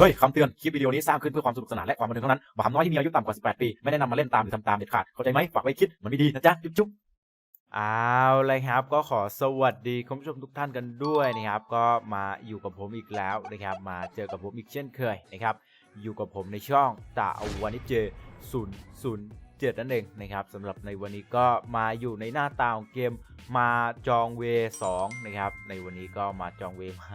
เฮ้ยคำเตือน คลิปวิดีโอนี้สร้างขึ้นเพื่อความสนุกสนานและความบันเทิงเท่านั้นบาปน้อยที่มีอายุต่ำกว่า 18 ปี ไม่แนะนำมาเล่นตามหรือทำตามเด็ดขาด เข้าใจไหมฝากไว้คิด มันไม่ดีนะจ๊ะจุ๊บจุ๊บเอาเลยครับก็ขอสวัสดีคุณผู้ชมทุกท่านกันด้วยนะครับ ก็มาอยู่กับผมอีกแล้วนะครับ มาเจอกับผมอีกเช่นเคยนะครับ อยู่กับผมในช่องตาอวานิเจศูนย์ศูนย์เจ็ดนั่นเองนะครับสำหรับในวันนี้ก็มาอยู่ในหน้าตาของเกมมาจองเวสองนะครับ ในวันนี้ก็มาจองเวมา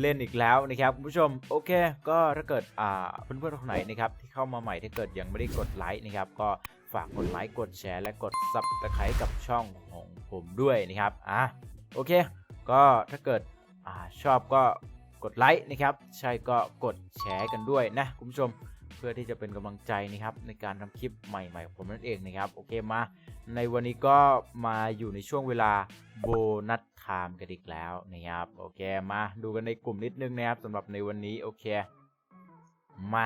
เล่นอีกแล้วนะครับคุณผู้ชมโอเค ก็ถ้าเกิดอ่าเพื่อนๆคนไหนนะครับที่เข้ามาใหม่ถ้าเกิดยังไม่ได้กดไลค์นะครับก็ฝากกดไลค์กดแชร์และกดซับสไครต์กับช่องของผมด้วยนะครับอะโอเค ก็ถ้าเกิดอชอบก็กดไลค์นะครับ ใช่ก็กดแชร์กันด้วยนะคุณผู้ชม พื่อที่จะเป็นกำลังใจนะครับในการทำคลิปใหม่ๆของผมนั่นเองนะครับโอเคมา ในวันนี้ก็มาอยู่ในช่วงเวลาโบนัสไทม์กันอีกแล้วนะครับโอเคมาดูกันในกลุ่มนิดนึงนะครับสำหรับในวันนี้โอเคมา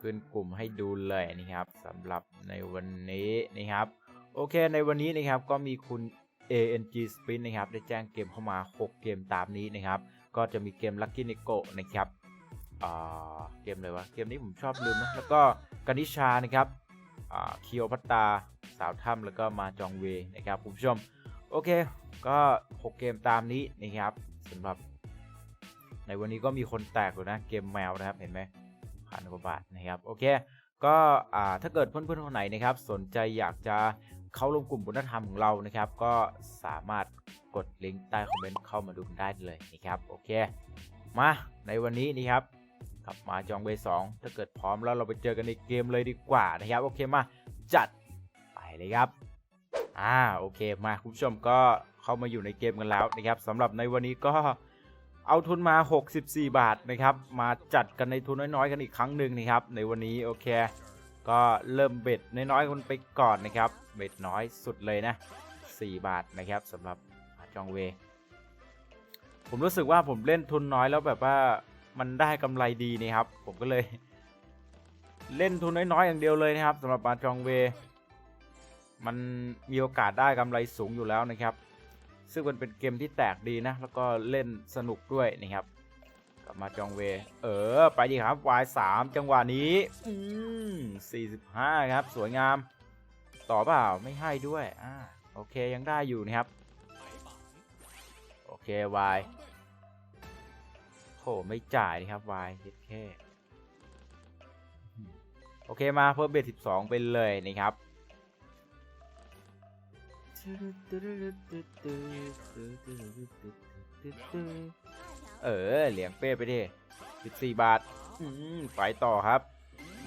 ขึ้นกลุ่มให้ดูเลยนะครับสำหรับในวันนี้นะครับโอเคในวันนี้นะครับก็มีคุณ ANG Spin นะครับได้แจ้งเกมเข้ามา 6 เกมตามนี้นะครับ ก็จะมีเกม Lucky n i c o นะครับ เกมอะไรวะเกมนี้ผมชอบลืมนะแล้วก็กานิชานะครับคิโอพัตตาสาวถ้ำแล้วก็มาจองเวนะครับคุณผู้ชม โอเค ก็ 6 เกมตามนี้นะครับสำหรับ ในวันนี้ก็มีคนแตกอยู่นะเกมแมวนะครับเห็นไหมพันกว่าบาทนะครับโอเคก็ถ้าเกิดเพื่อนๆคนไหนนะครับสนใจอยากจะเข้าร่วมกลุ่มบุญธรรมของเรานะครับ ก็สามารถกดลิงก์ใต้คอมเมนต์เข้ามาดูได้เลยนะครับโอเค มาในวันนี้นี่ครับ กลับมาจองเบสองถ้าเกิดพร้อมแล้วเราไปเจอกันในเกมเลยดีกว่านะครับ โอเคมาจัดไปเลยครับ อ่าโอเคมาคุณผู้ชมก็เข้ามาอยู่ในเกมกันแล้วนะครับสำหรับในวันนี้ก็เอาทุนมา 64 บาทนะครับ มาจัดกันในทุนน้อยๆ กันอีกครั้งหนึ่งนะครับ ในวันนี้โอเค ก็เริ่มเบ็ดน้อยๆกันไปก่อนนะครับ เบ็ดน้อยสุดเลยนะ 4 บาทนะครับสำหรับจองเว ผมรู้สึกว่าผมเล่นทุนน้อยแล้วแบบว่า มันได้กำไรดีนะครับ ผมก็เลย เล่นทุนน้อยๆอย่างเดียวเลยนะครับสำหรับมาจองเว มันมีโอกาสได้กำไรสูงอยู่แล้วนะครับ ซึ่งมันเป็นเกมที่แตกดีนะ แล้วก็เล่นสนุกด้วยนะครับกลับมาจองเว เออ ไปดีครับ Y3 จังหวะนี้ อืม45ครับ สวยงาม ต่อเปล่าไม่ให้ด้วย อ่า โอเคยังได้อยู่นะครับ โอเค Y โหไม่จ่ายนะครับ Y เฮ็ดแค่โอเคมาเพิ่มเบส12ไปเลยนะครับเออเหลียงเป้ไปดิ14บาทอืมไปต่อครับ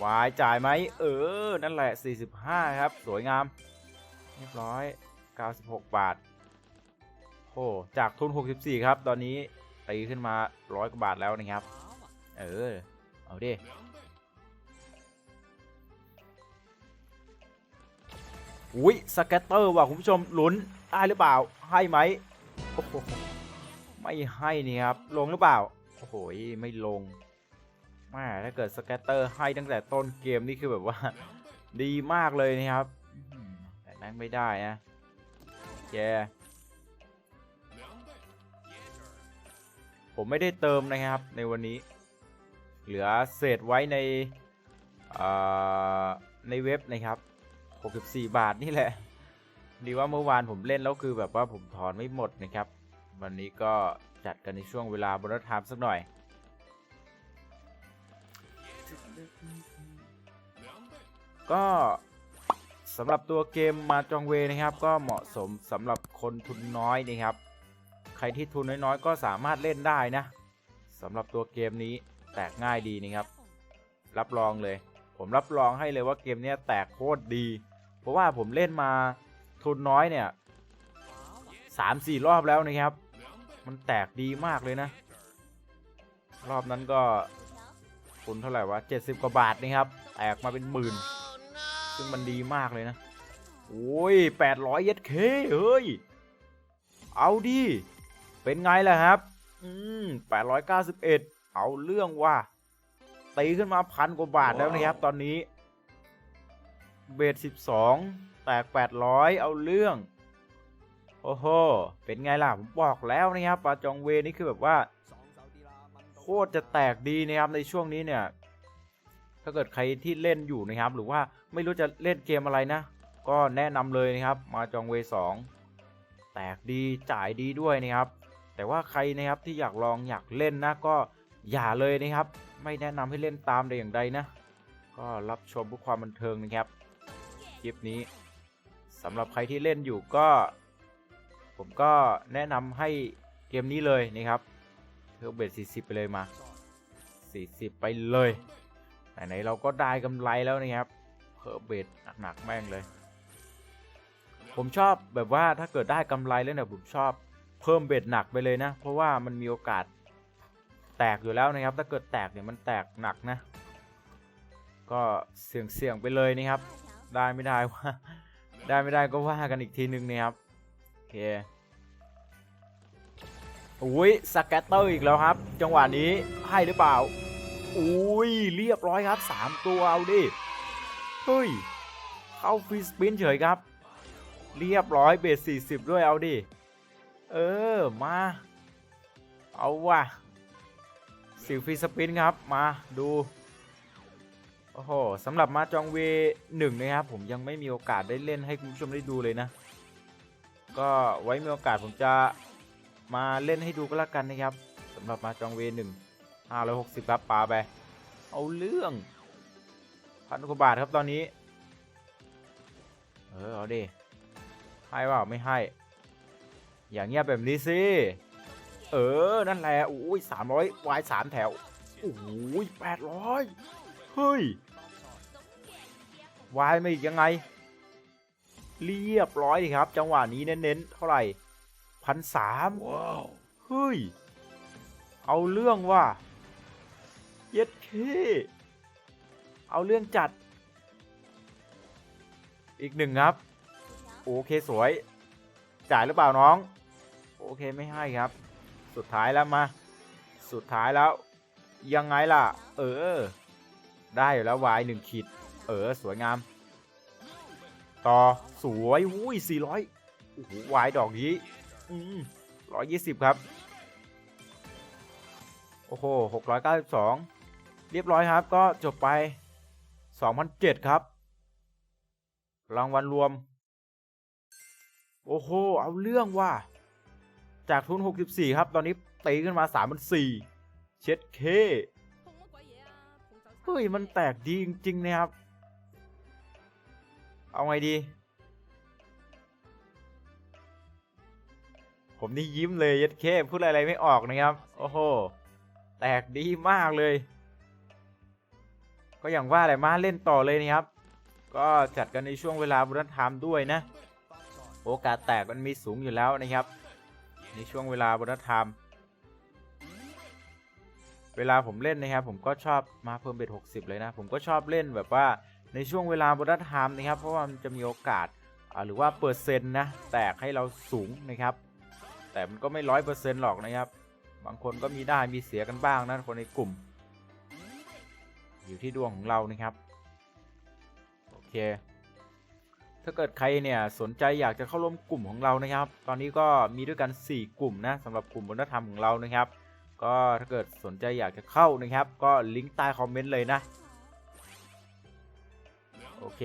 วายจ่ายไหมเออ นั่นแหละ 45 ครับ สวยงาม เรียบร้อย 96 บาทโอ้จากทุน 64 ครับ ตอนนี้ ตีขึ้นมา100กว่าบาทแล้วนะครับ เออ เอาดิอุ้ยสแกตเตอร์ว่ะคุณผู้ชมลุ้นได้หรือเปล่า ให้ไหมโอ้โหไม่ให้นี่ครับ ลงหรือเปล่า โอ้โหไม่ลงแม่ถ้าเกิดสแกตเตอร์ให้ตั้งแต่ต้นเกมนี่คือแบบว่า ดีมากเลยนะครับ แต่แม่งไม่ได้นะแก ผมไม่ได้เติมนะครับในวันนี้ เหลือเศษไว้ในในเว็บนะครับ 64 บาทนี่แหละ ดีว่าเมื่อวานผมเล่นแล้วคือแบบว่าผมถอนไม่หมดนะครับ วันนี้ก็จัดกันในช่วงเวลาบนรถไทสักหน่อยก็สำหรับตัวเกมมาจองเวนะครับ ก็เหมาะสมสำหรับคนทุนน้อยนะครับ ใครที่ทุนน้อยๆ ก็สามารถเล่นได้นะสำหรับตัวเกมนี้แตกง่ายดีนะครับ รับรองเลย ผมรับรองให้เลยว่าเกมนี้แตกโคตรดี เพราะว่าผมเล่นมาทุนน้อยเนี่ยสามสี่รอบแล้วนะครับ มันแตกดีมากเลยนะ รอบนั้นก็ทุนเท่าไหร่วะเจ็ดสิบกว่าบาทนะครับ แตกมาเป็นหมื่น ซึ่งมันดีมากเลยนะ โอ้ยแปดร้อยเยดเคเฮ้ย เอาดิ เป็นไงล่ะครับ อืมแปดร้อยเก้าสิบเอ็ดเอาเรื่องว่ะตีขึ้นมาพันกว่าบาทแล้วนะครับ ตอนนี้ เบสสิบสองแตกแปดร้อยเอาเรื่อง โอ้โห เป็นไงล่ะ ผมบอกแล้วนะครับปาจองเวนี่คือแบบว่า โคตรจะแตกดีนะครับในช่วงนี้เนี่ย ถ้าเกิดใครที่เล่นอยู่นะครับ หรือว่าไม่รู้จะเล่นเกมอะไรนะ ก็แนะนำเลยนะครับ มาจองเวสองแตกดีจ่ายดีด้วยนะครับ แต่ว่าใครนะครับที่อยากลองอยากเล่นนะก็อย่าเลยนะครับ ไม่แนะนำให้เล่นตามแต่อย่างใดนะ ก็รับชมเพื่อความบันเทิงนะครับคลิปนี้สำหรับใครที่เล่นอยู่ก็ ผมก็แนะนำให้เกมนี้เลยนะครับเทอร์เบส40 ไปเลยมา 40 ไปเลยไหนๆเราก็ได้กำไรแล้วนะครับเพิ่มเบสหนักๆแม่งเลย ผมชอบแบบว่าถ้าเกิดได้กำไรแล้วเนี่ยผมชอบ เพิ่มเบสหนักไปเลยนะ เพราะว่ามันมีโอกาสแตกอยู่แล้วนะครับ ถ้าเกิดแตกเนี่ยมันแตกหนักนะ ก็เสี่ยงเสี่ยงๆไปเลยนะครับ ได้ไม่ได้ว่า ได้ไม่ได้ก็ว่ากันอีกทีนึงนะครับโอเคอุ้ยสแกตเตอร์อีกแล้วครับ จังหวะนี้ให้หรือเปล่าอุ้ยเรียบร้อยครับ 3 ตัวเอาดิเฮ้ยเข้าฟรีสปินเฉยครับ เรียบร้อยเบส40 ด้วยเอาดิ เออ มา เอาว่ะ สิวฟีสปินครับ มาดู โอ้โหสำหรับมาจองเวหนึ่งนะครับ ผมยังไม่มีโอกาสได้เล่นให้คุณผู้ชมได้ดูเลยนะ ก็ไว้มีโอกาสผมจะมาเล่นให้ดูก็แล้วกันนะครับสำหรับมาจองเวหนึ่งห้าร้อยหกสิบครับปาไป เอาเรื่องพันกว่าบาทครับตอนนี้ เออ เอาดิให้เปล่าไม่ให้ อย่างเงียบแบบนี้สิ เออ นั่นแหละโอ้ยสามร้อยวายสามแถวโอ้ยแปดร้อยเฮ้ยวายมาอีกยังไง เรียบร้อยดีครับ จังหวะนี้เน้นๆ เท่าไหร่พันสามเฮ้ย เอาเรื่องว่ะเย็ดเคเอาเรื่องจัด อีกหนึ่งครับ โอเคสวย จ่ายหรือเปล่าน้อง โอเคไม่ให้ครับ สุดท้ายแล้วมา สุดท้ายแล้ว ยังไงล่ะ เออ ได้อยู่แล้ววายหนึ่งขีด เออ สวยงาม ต่อสวยอุ้ยสี่ร้อยโอ้โหวายดอกนี้อืมร้อยยี่สิบครับ โอ้โหหกร้อยเก้าสิบสองเรียบร้อยครับ ก็จบไปสองพันเจ็ดครับ รางวัลรวม โอ้โห เอาเรื่องว่ะ จากทุน 64 ครับ ตอนนี้ตีขึ้นมา3 0 0เช็ดเคเฮ้ย มันแตกดีจริง ๆ นะครับ เอาไงดี ผมนี่ยิ้มเลยเย็ดเคพูดอะไรไม่ออกนะครับ โอ้โห แตกดีมากเลย ก็อย่างว่าแหละมาเล่นต่อเลยนะครับ ก็จัดกันในช่วงเวลาบุรณธรรมด้วยนะ โอกาสแตกมันมีสูงอยู่แล้วนะครับ ในช่วงเวลาบุรณธรรม เวลาผมเล่นนะครับ ผมก็ชอบมาเพิ่มเบ็ด60 เลยนะ ผมก็ชอบเล่นแบบว่าในช่วงเวลาบุรณธรรมนะครับ เพราะว่ามันจะมีโอกาสาหรือว่าเปอร์เซ็นต์นะแตกให้เราสูงนะครับ แต่มันก็ไม่ร้อยเปอร์เซ็นต์หรอกนะครับ บางคนก็มีได้มีเสียกันบ้างนะคนในกลุ่ม อยู่ที่ดวงของเรานะครับ โอเค ถ้าเกิดใครเนี่ยสนใจอยากจะเข้าร่วมกลุ่มของเรานะครับ ตอนนี้ก็มีด้วยกัน 4 กลุ่มนะสำหรับกลุ่มวัฒนธรรมของเรานะครับ ก็ถ้าเกิดสนใจอยากจะเข้านะครับ ก็ลิงก์ใต้คอมเมนต์เลยนะ โอเค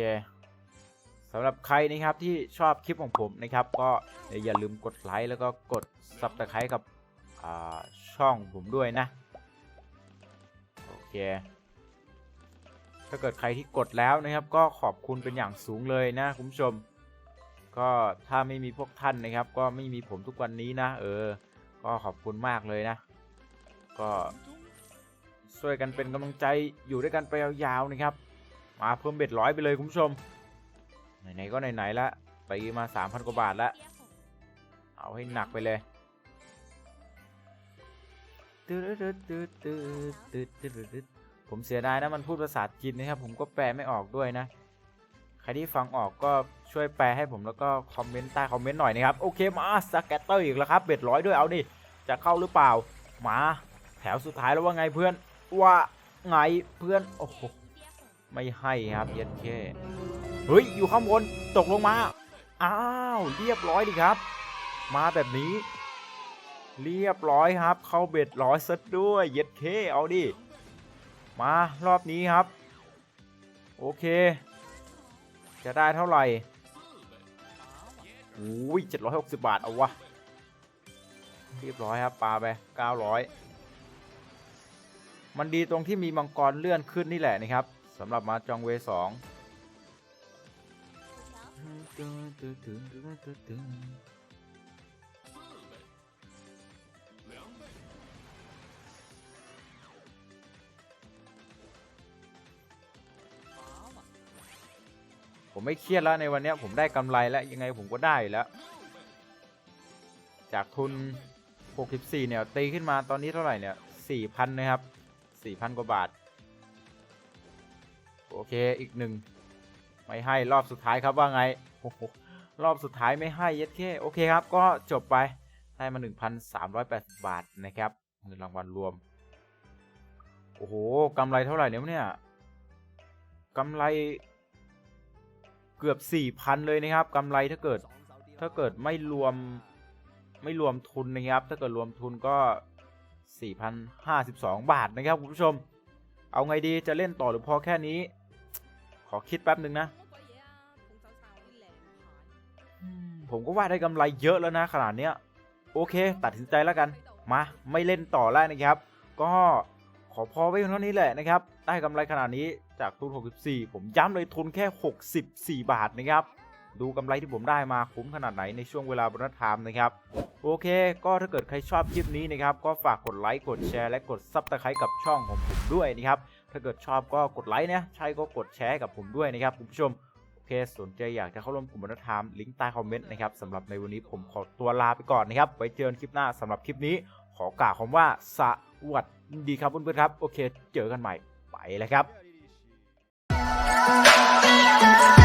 สำหรับใครนะครับที่ชอบคลิปของผมนะครับ ก็อย่าลืมกดไลค์แล้วก็กด Subscribe กับช่องผมด้วยนะ โอเค ถ้าเกิดใครที่กดแล้วนะครับ ก็ขอบคุณเป็นอย่างสูงเลยนะคุณผู้ชม ก็ถ้าไม่มีพวกท่านนะครับ ก็ไม่มีผมทุกวันนี้นะ เออ ก็ขอบคุณมากเลยนะ ก็ช่วยกันเป็นกำลังใจอยู่ด้วยกันไปยาวๆนะครับ มาเพิ่มเบ็ดร้อยไปเลยคุณผู้ชม ไหนๆก็ไหนๆละไปมา3,000กว่าบาทละเอาให้หนักไปเลยตึ๊ดตึ๊ดตึ๊ดตึ๊ดตึ๊ดตึ๊ดตึ๊ด ผมเสียดายนะมันพูดภาษาจีนนะครับ ผมก็แปลไม่ออกด้วยนะ ใครที่ฟังออกก็ช่วยแปลให้ผมแล้วก็คอมเมนต์ใต้คอมเมนต์หน่อยนะครับ โอเคมาสแกตเตอร์อีกแล้วครับเบ็ดร้อยด้วยเอาดิจะเข้าหรือเปล่า มาแถวสุดท้ายแล้วว่าไงเพื่อนว่าไงเพื่อนโอ้โหไม่ให้ครับเย็นเคเฮ้ยอยู่ข้างบนตกลงมาอ้าวเรียบร้อยดีครับ มาแบบนี้ เรียบร้อยครับ เข้าเบ็ดร้อยซะด้วยเย็ดเคเอาดิ มารอบนี้ครับ โอเค จะได้เท่าไหร่โอ้ย760บาท เอาวะเรียบร้อยครับปลาไป900มันดีตรงที่มีมังกรเลื่อนขึ้นนี่แหละนะครับสำหรับมาจองเวสอง ผมไม่เครียดแล้วในวันนี้ผมได้กำไรแล้วยังไงผมก็ได้แล้ว จากทุน 64 เนี่ย ตีขึ้นมาตอนนี้เท่าไหร่เนี่ย 4,000 นะครับ 4,000 กว่าบาท โอเคอีกหนึ่ง ไม่ให้รอบสุดท้ายครับว่าไงโอ้โหรอบสุดท้ายไม่ให้เย็ดแค่โอเคครับ ก็จบไปได้มา 1,380 บาทนะครับเงินรางวัลรวม โอ้โหกำไรเท่าไหร่เนี่ยเนี่ยกำไร เกือบ 4,000 เลยนะครับกำไรถ้าเกิดถ้าเกิดไม่รวมไม่รวมทุนนะครับ ถ้าเกิดรวมทุนก็ 4,052 บาทนะครับคุณผู้ชม เอาไงดีจะเล่นต่อหรือพอแค่นี้ ขอคิดแป๊บหนึ่งนะ ผมก็ว่าได้กำไรเยอะแล้วนะขนาดเนี้ย โอเค ตัดสินใจแล้วกัน มา ไม่เล่นต่อแล้วนะครับ ก็ ขอพอไว้เท่านี้แหละนะครับ ได้กำไรขนาดนี้จากทุน 64 ผมย้ำเลยทุนแค่ 64 บาทนะครับ ดูกำไรที่ผมได้มาคุ้มขนาดไหนในช่วงเวลาบรรทามนะครับ โอเค ก็ถ้าเกิดใครชอบคลิปนี้นะครับ ก็ฝากกดไลค์กดแชร์และกดซับสไครต์กับช่องของผมด้วยนะครับ ถ้าเกิดชอบก็กดไลค์นะใช่ก็กดแชร์กับผมด้วยนะครับคุณผู้ชมโอเคสนใจอยากจะเข้าร่วมกลุ่มบรรทามลิงก์ใต้คอมเมนต์นะครับสำหรับในวันนี้ผมขอตัวลาไปก่อนนะครับไว้เจอกันคลิปหน้าสำหรับคลิปนี้ ขอกล่าวคำว่าสวัสดี ดีครับเพื่อนๆครับ โอเค เจอกันใหม่ไปเลยครับ